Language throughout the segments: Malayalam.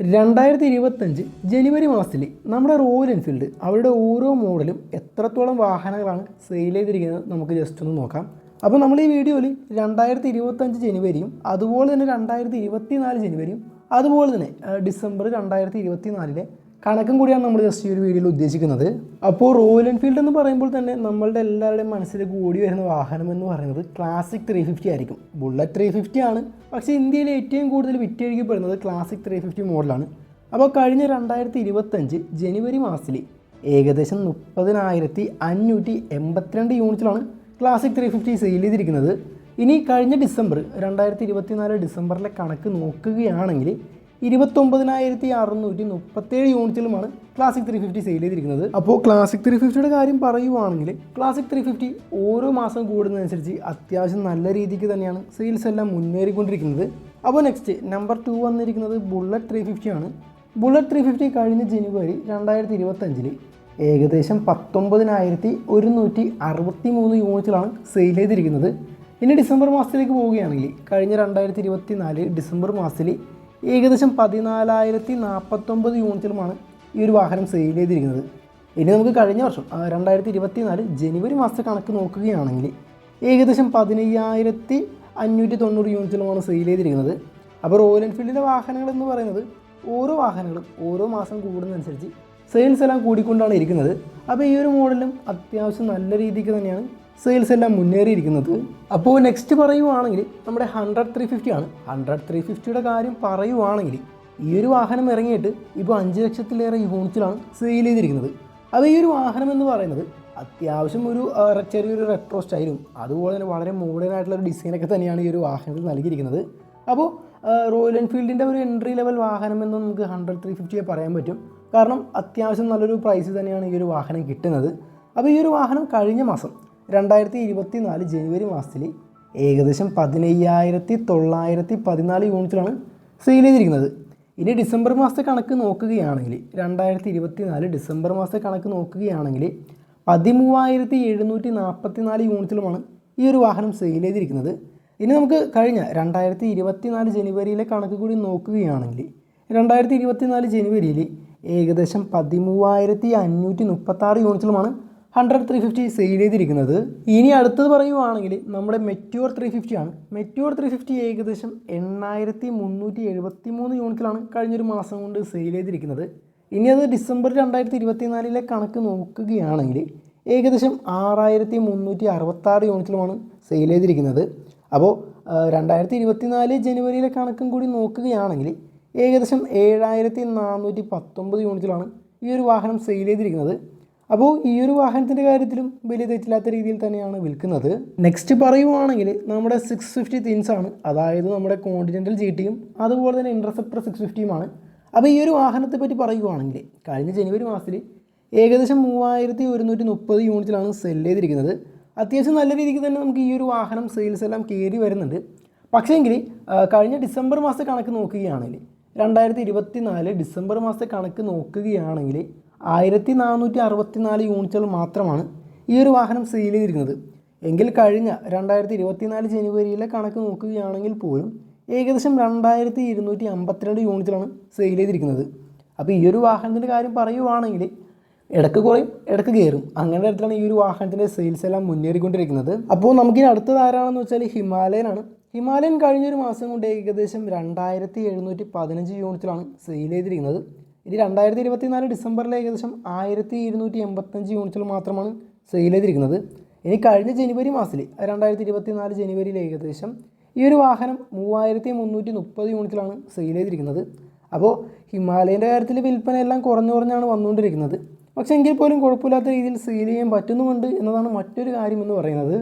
രണ്ടായിരത്തി ഇരുപത്തഞ്ച് ജനുവരി മാസത്തിൽ നമ്മുടെ റോയൽ എൻഫീൽഡ് അവരുടെ ഓരോ മോഡലും എത്രത്തോളം വാഹനങ്ങളാണ് സെയിൽ ചെയ്തിരിക്കുന്നത് നമുക്ക് ജസ്റ്റ് ഒന്ന് നോക്കാം. അപ്പോൾ നമ്മൾ ഈ വീഡിയോയിൽ രണ്ടായിരത്തി ഇരുപത്തഞ്ച് ജനുവരിയും അതുപോലെ തന്നെ രണ്ടായിരത്തി ഇരുപത്തി നാല് ജനുവരിയും അതുപോലെ തന്നെ ഡിസംബർ രണ്ടായിരത്തി ഇരുപത്തി നാലിലെ കണക്കും കൂടിയാണ് നമ്മൾ ജസ്റ്റ് ഈ ഒരു വീഡിയോയിൽ ഉദ്ദേശിക്കുന്നത്. അപ്പോൾ റോയൽ എൻഫീൽഡ് എന്ന് പറയുമ്പോൾ തന്നെ നമ്മളുടെ എല്ലാവരുടെയും മനസ്സിൽ കൂടി വരുന്ന വാഹനം എന്ന് പറയുന്നത് ക്ലാസിക് ത്രീ ഫിഫ്റ്റി ആയിരിക്കും. ബുള്ളറ്റ് ത്രീ ഫിഫ്റ്റി ആണ്. പക്ഷേ ഇന്ത്യയിൽ ഏറ്റവും കൂടുതൽ വിറ്റഴിക്കപ്പെടുന്നത് ക്ലാസിക് ത്രീ ഫിഫ്റ്റി മോഡലാണ് അപ്പോൾ കഴിഞ്ഞ രണ്ടായിരത്തി ഇരുപത്തഞ്ച് ജനുവരി മാസത്തിൽ ഏകദേശം മുപ്പതിനായിരത്തി അഞ്ഞൂറ്റി എൺപത്തിരണ്ട് യൂണിറ്റിലാണ് ക്ലാസിക് ത്രീ ഫിഫ്റ്റി സെയിൽ ചെയ്തിരിക്കുന്നത്. ഇനി കഴിഞ്ഞ ഡിസംബർ രണ്ടായിരത്തി ഇരുപത്തിനാല് ഡിസംബറിലെ കണക്ക് നോക്കുകയാണെങ്കിൽ ഇരുപത്തൊമ്പതിനായിരത്തി അറുന്നൂറ്റി മുപ്പത്തേഴ് യൂണിറ്റിലുമാണ് ക്ലാസിക് ത്രീ ഫിഫ്റ്റി സെയിൽ ചെയ്തിരിക്കുന്നത്. അപ്പോൾ ക്ലാസിക് ത്രീ ഫിഫ്റ്റിയുടെ കാര്യം പറയുവാണെങ്കിൽ ക്ലാസിക് ത്രീ ഫിഫ്റ്റി ഓരോ മാസം കൂടുന്നതനുസരിച്ച് അത്യാവശ്യം നല്ല രീതിക്ക് തന്നെയാണ് സെയിൽസ് എല്ലാം മുന്നേറിക്കൊണ്ടിരിക്കുന്നത്. അപ്പോൾ നെക്സ്റ്റ് നമ്പർ ടു വന്നിരിക്കുന്നത് ബുള്ളറ്റ് ത്രീ ഫിഫ്റ്റി ആണ് ബുള്ളറ്റ് ത്രീ ഫിഫ്റ്റി കഴിഞ്ഞ ജനുവരി രണ്ടായിരത്തി ഇരുപത്തഞ്ചിൽ ഏകദേശം പത്തൊമ്പതിനായിരത്തി ഒരുന്നൂറ്റി അറുപത്തി മൂന്ന് യൂണിറ്റിലാണ് സെയിൽ ചെയ്തിരിക്കുന്നത്. ഇനി ഡിസംബർ മാസത്തിലേക്ക് പോവുകയാണെങ്കിൽ കഴിഞ്ഞ രണ്ടായിരത്തി ഇരുപത്തി നാല് ഡിസംബർ മാസത്തിൽ ഏകദേശം പതിനാലായിരത്തി നാൽപ്പത്തൊമ്പത് യൂണിറ്റിലുമാണ് ഈ ഒരു വാഹനം സെയിൽ ചെയ്തിരിക്കുന്നത്. ഇനി നമുക്ക് കഴിഞ്ഞ വർഷം രണ്ടായിരത്തി ഇരുപത്തി നാല് ജനുവരി മാസത്തെ കണക്ക് നോക്കുകയാണെങ്കിൽ ഏകദേശം പതിനയ്യായിരത്തി അഞ്ഞൂറ്റി തൊണ്ണൂറ് യൂണിറ്റിലുമാണ് സെയിൽ ചെയ്തിരിക്കുന്നത്. അപ്പോൾ റോയൽ എൻഫീൽഡിന്റെ വാഹനങ്ങൾ എന്ന് പറയുന്നത് ഓരോ വാഹനങ്ങളും ഓരോ മാസം കൂടുന്നതനുസരിച്ച് സെയിൽസ് എല്ലാം കൂടിക്കൊണ്ടാണ് ഇരിക്കുന്നത്. അപ്പോൾ ഈ ഒരു മോഡലും അത്യാവശ്യം നല്ല രീതിക്ക് തന്നെയാണ് സെയിൽസ് എല്ലാം മുന്നേറിയിരിക്കുന്നത്. അപ്പോൾ നെക്സ്റ്റ് പറയുവാണെങ്കിൽ നമ്മുടെ ഹൺഡ്രഡ് ത്രീ ഫിഫ്റ്റി ആണ്. ഹൺഡ്രഡ് ത്രീ ഫിഫ്റ്റിയുടെ കാര്യം പറയുവാണെങ്കിൽ ഈ ഒരു വാഹനം ഇറങ്ങിയിട്ട് ഇപ്പോൾ അഞ്ച് ലക്ഷത്തിലേറെ യൂണിറ്റിലാണ് സെയിൽ ചെയ്തിരിക്കുന്നത്. അപ്പോൾ ഈ ഒരു വാഹനം എന്ന് പറയുന്നത് അത്യാവശ്യം ഒരു ചെറിയൊരു റെട്രോ സ്റ്റൈലും അതുപോലെ തന്നെ വളരെ മോഡേൺ ആയിട്ടുള്ള ഒരു ഡിസൈനൊക്കെ തന്നെയാണ് ഈ ഒരു വാഹനത്തിൽ നൽകിയിരിക്കുന്നത്. അപ്പോൾ റോയൽ എൻഫീൽഡിന്റെ ഒരു എൻട്രി ലെവൽ വാഹനം എന്ന് നമുക്ക് ഹൺഡ്രഡ് ത്രീ ഫിഫ്റ്റിയെ പറയാൻ പറ്റും. കാരണം അത്യാവശ്യം നല്ലൊരു പ്രൈസ് തന്നെയാണ് ഈ ഒരു വാഹനം കിട്ടുന്നത്. അപ്പോൾ ഈ ഒരു വാഹനം കഴിഞ്ഞ മാസം രണ്ടായിരത്തി ഇരുപത്തി നാല് ജനുവരി മാസത്തിൽ ഏകദേശം പതിനയ്യായിരത്തി തൊള്ളായിരത്തി പതിനാല് യൂണിറ്റിലാണ് സെയിൽ ചെയ്തിരിക്കുന്നത്. ഇനി ഡിസംബർ മാസത്തെ കണക്ക് നോക്കുകയാണെങ്കിൽ രണ്ടായിരത്തി ഇരുപത്തി നാല് ഡിസംബർ മാസത്തെ കണക്ക് നോക്കുകയാണെങ്കിൽ പതിമൂവായിരത്തി എഴുന്നൂറ്റി നാൽപ്പത്തി നാല് യൂണിറ്റിലുമാണ് ഈ ഒരു വാഹനം സെയിൽ ചെയ്തിരിക്കുന്നത്. ഇനി നമുക്ക് കഴിഞ്ഞ രണ്ടായിരത്തി ഇരുപത്തി നാല് ജനുവരിയിലെ കണക്ക് കൂടി നോക്കുകയാണെങ്കിൽ രണ്ടായിരത്തി ഇരുപത്തി നാല് ജനുവരിയിൽ ഏകദേശം പതിമൂവായിരത്തി അഞ്ഞൂറ്റി മുപ്പത്താറ് യൂണിറ്റിലുമാണ് ഹൺഡ്രഡ് ത്രീ ഫിഫ്റ്റി സെയിൽ ചെയ്തിരിക്കുന്നത്. ഇനി അടുത്തത് പറയുവാണെങ്കിൽ നമ്മുടെ മെറ്റ്യൂർ ത്രീ ഫിഫ്റ്റി ആണ്. മെറ്റ്യൂർ ത്രീ ഫിഫ്റ്റി ഏകദേശം എണ്ണായിരത്തി മുന്നൂറ്റി എഴുപത്തി മൂന്ന് യൂണിറ്റിലാണ് കഴിഞ്ഞൊരു മാസം കൊണ്ട് സെയിൽ ചെയ്തിരിക്കുന്നത്. ഇനി അത് ഡിസംബർ രണ്ടായിരത്തി ഇരുപത്തി നാലിലെ കണക്ക് നോക്കുകയാണെങ്കിൽ ഏകദേശം ആറായിരത്തി മുന്നൂറ്റി അറുപത്താറ് യൂണിറ്റിലുമാണ് സെയിൽ ചെയ്തിരിക്കുന്നത്. അപ്പോൾ രണ്ടായിരത്തി ഇരുപത്തി നാല് ജനുവരിയിലെ കണക്കും കൂടി നോക്കുകയാണെങ്കിൽ ഏകദേശം ഏഴായിരത്തി നാനൂറ്റി പത്തൊമ്പത് യൂണിറ്റിലാണ് ഈ ഒരു വാഹനം സെയിൽ ചെയ്തിരിക്കുന്നത്. അപ്പോൾ ഈ ഒരു വാഹനത്തിന്റെ കാര്യത്തിലും വലിയ തെറ്റില്ലാത്ത രീതിയിൽ തന്നെയാണ് വിൽക്കുന്നത്. നെക്സ്റ്റ് പറയുവാണെങ്കിൽ നമ്മുടെ സിക്സ് ഫിഫ്റ്റി ആണ്. അതായത് നമ്മുടെ കോണ്ടിനെന്റൽ ജി ടിയും അതുപോലെ തന്നെ ഇന്റർസെപ്റ്റർ സിക്സ് ഫിഫ്റ്റിയുമാണ് അപ്പോൾ ഈ ഒരു വാഹനത്തെ പറ്റി പറയുവാണെങ്കിൽ കഴിഞ്ഞ ജനുവരി മാസത്തിൽ ഏകദേശം മൂവായിരത്തി ഒരുന്നൂറ്റി മുപ്പത് യൂണിറ്റിലാണ് സെൽ ചെയ്തിരിക്കുന്നത്. അത്യാവശ്യം നല്ല രീതിക്ക് തന്നെ നമുക്ക് ഈ ഒരു വാഹനം സെയിൽസ് എല്ലാം കയറി വരുന്നുണ്ട്. പക്ഷേങ്കിൽ കഴിഞ്ഞ ഡിസംബർ മാസത്തെ കണക്ക് നോക്കുകയാണെങ്കിൽ രണ്ടായിരത്തി ഇരുപത്തി നാല് ഡിസംബർ മാസത്തെ കണക്ക് നോക്കുകയാണെങ്കിൽ ആയിരത്തി നാനൂറ്റി അറുപത്തി നാല് യൂണിറ്റുകൾ മാത്രമാണ് ഈ ഒരു വാഹനം സെയിൽ ചെയ്തിരിക്കുന്നത്. എങ്കിൽ കഴിഞ്ഞ രണ്ടായിരത്തി ഇരുപത്തി നാല് ജനുവരിയിലെ കണക്ക് നോക്കുകയാണെങ്കിൽ പോലും ഏകദേശം രണ്ടായിരത്തി ഇരുന്നൂറ്റി അമ്പത്തിരണ്ട് യൂണിറ്റിലാണ് സെയിൽ ചെയ്തിരിക്കുന്നത്. അപ്പോൾ ഈ ഒരു വാഹനത്തിന്റെ കാര്യം പറയുവാണെങ്കിൽ ഇടയ്ക്ക് കുറയും ഇടയ്ക്ക് കയറും. അങ്ങനെ തരത്തിലാണ് ഈ ഒരു വാഹനത്തിന്റെ സെയിൽസ് എല്ലാം മുന്നേറിക്കൊണ്ടിരിക്കുന്നത്. അപ്പോൾ നമുക്കിനി അടുത്തത് ആരാണെന്ന് വെച്ചാൽ ഹിമാലയനാണ് ഹിമാലയൻ കഴിഞ്ഞൊരു മാസം കൊണ്ട് ഏകദേശം രണ്ടായിരത്തി എഴുന്നൂറ്റി പതിനഞ്ച് യൂണിറ്റിലാണ് സെയിൽ ചെയ്തിരിക്കുന്നത്. ഇത് രണ്ടായിരത്തി ഇരുപത്തി നാല് ഡിസംബറിൽ ഏകദേശം ആയിരത്തി ഇരുന്നൂറ്റി എൺപത്തഞ്ച് യൂണിറ്റുകൾ മാത്രമാണ് സെയിൽ ചെയ്തിരിക്കുന്നത്. ഇനി കഴിഞ്ഞ ജനുവരി മാസത്തിൽ രണ്ടായിരത്തി ഇരുപത്തി നാല് ജനുവരിയിൽ ഏകദേശം ഈ ഒരു വാഹനം മൂവായിരത്തി മുന്നൂറ്റി മുപ്പത് യൂണിറ്റിലാണ് സെയിൽ ചെയ്തിരിക്കുന്നത്. അപ്പോൾ ഹിമാലയന്റെ കാര്യത്തിൽ വിൽപ്പന എല്ലാം കുറഞ്ഞു കുറഞ്ഞാണ് വന്നുകൊണ്ടിരിക്കുന്നത്. പക്ഷേ എങ്കിൽ പോലും കുഴപ്പമില്ലാത്ത രീതിയിൽ സെയിൽ ചെയ്യാൻ പറ്റുന്നുമുണ്ട് എന്നതാണ് മറ്റൊരു കാര്യം എന്ന് പറയുന്നത്.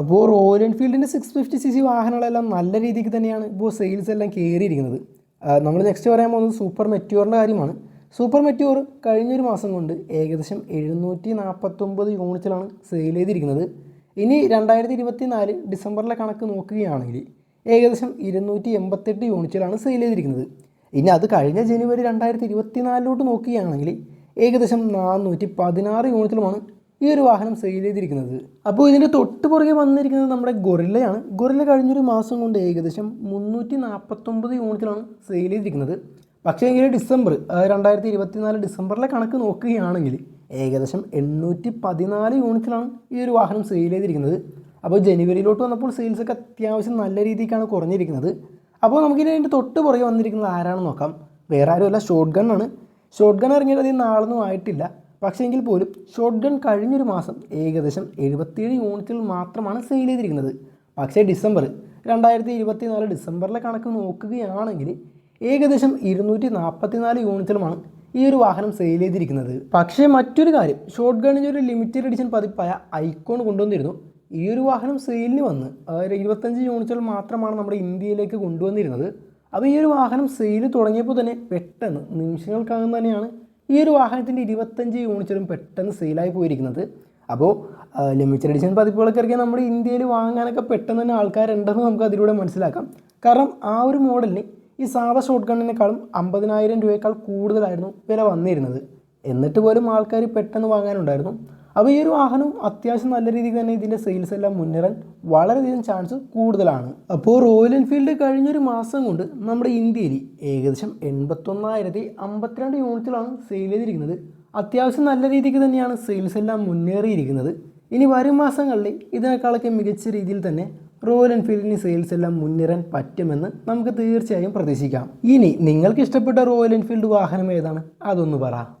അപ്പോൾ റോയൽ എൻഫീൽഡിന്റെ സിക്സ് ഫിഫ്റ്റി സി സി വാഹനങ്ങളെല്ലാം നല്ല രീതിക്ക് തന്നെയാണ് ഇപ്പോൾ സെയിൽസ് എല്ലാം കയറിയിരിക്കുന്നത്. നമ്മൾ നെക്സ്റ്റ് പറയാൻ പോകുന്നത് സൂപ്പർ മെറ്റ്യൂറിന്റെ കാര്യമാണ്. സൂപ്പർ മെറ്റ്യൂർ കഴിഞ്ഞൊരു മാസം കൊണ്ട് ഏകദേശം എഴുന്നൂറ്റി നാൽപ്പത്തൊമ്പത് യൂണിറ്റിലാണ് സെയിൽ ചെയ്തിരിക്കുന്നത്. ഇനി രണ്ടായിരത്തി ഇരുപത്തി നാല് ഡിസംബറിലെ കണക്ക് നോക്കുകയാണെങ്കിൽ ഏകദേശം ഇരുന്നൂറ്റി എൺപത്തെട്ട് യൂണിറ്റിലാണ് സെയിൽ ചെയ്തിരിക്കുന്നത്. ഇനി അത് കഴിഞ്ഞ ജനുവരി രണ്ടായിരത്തി ഇരുപത്തി നാലിലോട്ട് നോക്കുകയാണെങ്കിൽ ഏകദേശം നാനൂറ്റി പതിനാറ് യൂണിറ്റിലുമാണ് ഈ ഒരു വാഹനം സെയിൽ ചെയ്തിരിക്കുന്നത്. അപ്പോൾ ഇതിന്റെ തൊട്ട് പുറകെ വന്നിരിക്കുന്നത് നമ്മുടെ ഗൊറില്ലയാണ്. ഗൊറില്ല കഴിഞ്ഞൊരു മാസം കൊണ്ട് ഏകദേശം മുന്നൂറ്റി നാൽപ്പത്തൊമ്പത് യൂണിറ്റിലാണ് സെയിൽ ചെയ്തിരിക്കുന്നത്. പക്ഷേ എങ്കിൽ ഡിസംബർ രണ്ടായിരത്തി ഇരുപത്തിനാല് ഡിസംബറിലെ കണക്ക് നോക്കുകയാണെങ്കിൽ ഏകദേശം എണ്ണൂറ്റി പതിനാല് യൂണിറ്റിലാണ് ഈ ഒരു വാഹനം സെയിൽ ചെയ്തിരിക്കുന്നത്. അപ്പോൾ ജനുവരിയിലോട്ട് വന്നപ്പോൾ സെയിൽസൊക്കെ അത്യാവശ്യം നല്ല രീതിക്കാണ് കുറഞ്ഞിരിക്കുന്നത്. അപ്പോൾ നമുക്കിനി അതിന്റെ തൊട്ട് പുറകെ വന്നിരിക്കുന്നത് ആരാണെന്ന് നോക്കാം. വേറെ ആരുമല്ല ഷോർട്ട് ഗൺ ആണ്. ഷോർട്ട് ഗൺ ഇറങ്ങിയത് അധികം നാളൊന്നും ആയിട്ടില്ല. പക്ഷേ എങ്കിൽ പോലും ഷോർട്ട് ഗൺ കഴിഞ്ഞൊരു മാസം ഏകദേശം എഴുപത്തിയേഴ് യൂണിറ്റുകൾ മാത്രമാണ് സെയിൽ ചെയ്തിരിക്കുന്നത്. പക്ഷേ ഡിസംബർ രണ്ടായിരത്തി ഇരുപത്തി നാല് ഡിസംബറിലെ കണക്ക് നോക്കുകയാണെങ്കിൽ ഏകദേശം ഇരുന്നൂറ്റി നാൽപ്പത്തി നാല് യൂണിറ്റുകളുമാണ് ഈ ഒരു വാഹനം സെയിൽ ചെയ്തിരിക്കുന്നത്. പക്ഷേ മറ്റൊരു കാര്യം ഷോർട്ട് ഗണ്ണിന്റെ ഒരു ലിമിറ്റഡ് എഡിഷൻ പതിപ്പായ ഐക്കോൺ കൊണ്ടുവന്നിരുന്നു. ഈ ഒരു വാഹനം സെയിലിന് വന്ന് ഇരുപത്തഞ്ച് യൂണിറ്റുകൾ മാത്രമാണ് നമ്മുടെ ഇന്ത്യയിലേക്ക് കൊണ്ടുവന്നിരുന്നത്. അപ്പോൾ ഈ ഒരു വാഹനം സെയിൽ തുടങ്ങിയപ്പോൾ തന്നെ പെട്ടെന്ന് നിമിഷങ്ങൾക്കകം തന്നെയാണ് ഈ ഒരു വാഹനത്തിന്റെ ഇരുപത്തഞ്ച് യൂണിറ്റുകളും പെട്ടെന്ന് സെയിലായി പോയിരിക്കുന്നത്. അപ്പോൾ ലിമിറ്റഡ് എഡിഷൻ പതിപ്പുകളൊക്കെ ഇറക്കിയാൽ നമ്മുടെ ഇന്ത്യയിൽ വാങ്ങാനൊക്കെ പെട്ടെന്ന് തന്നെ ആൾക്കാരുണ്ടെന്ന് നമുക്ക് അതിലൂടെ മനസ്സിലാക്കാം. കാരണം ആ ഒരു മോഡലിന് ഈ സാധാ ഷോട്ട് ഗണ്ണിനേക്കാളും അമ്പതിനായിരം രൂപയേക്കാൾ കൂടുതലായിരുന്നു വില വന്നിരുന്നത്. എന്നിട്ട് പോലും ആൾക്കാർ പെട്ടെന്ന് വാങ്ങാനുണ്ടായിരുന്നു. അപ്പോൾ ഈ ഒരു വാഹനം അത്യാവശ്യം നല്ല രീതിക്ക് തന്നെ ഇതിന്റെ സെയിൽസ് എല്ലാം മുന്നേറാൻ വളരെയധികം ചാൻസ് കൂടുതലാണ്. അപ്പോൾ റോയൽ എൻഫീൽഡ് കഴിഞ്ഞൊരു മാസം കൊണ്ട് നമ്മുടെ ഇന്ത്യയിൽ ഏകദേശം എൺപത്തൊന്നായിരത്തി അമ്പത്തിരണ്ട് യൂണിറ്റുകളാണ് സെയിൽ ചെയ്തിരിക്കുന്നത്. അത്യാവശ്യം നല്ല രീതിക്ക് തന്നെയാണ് സെയിൽസ് എല്ലാം മുന്നേറിയിരിക്കുന്നത്. ഇനി വരും മാസങ്ങളിൽ ഇതിനേക്കാളൊക്കെ മികച്ച രീതിയിൽ തന്നെ റോയൽ എൻഫീൽഡിന് സെയിൽസ് എല്ലാം മുന്നേറാൻ പറ്റുമെന്ന് നമുക്ക് തീർച്ചയായും പ്രതീക്ഷിക്കാം. ഇനി നിങ്ങൾക്ക് ഇഷ്ടപ്പെട്ട റോയൽ എൻഫീൽഡ് വാഹനം ഏതാണ്? അതൊന്ന് പറ.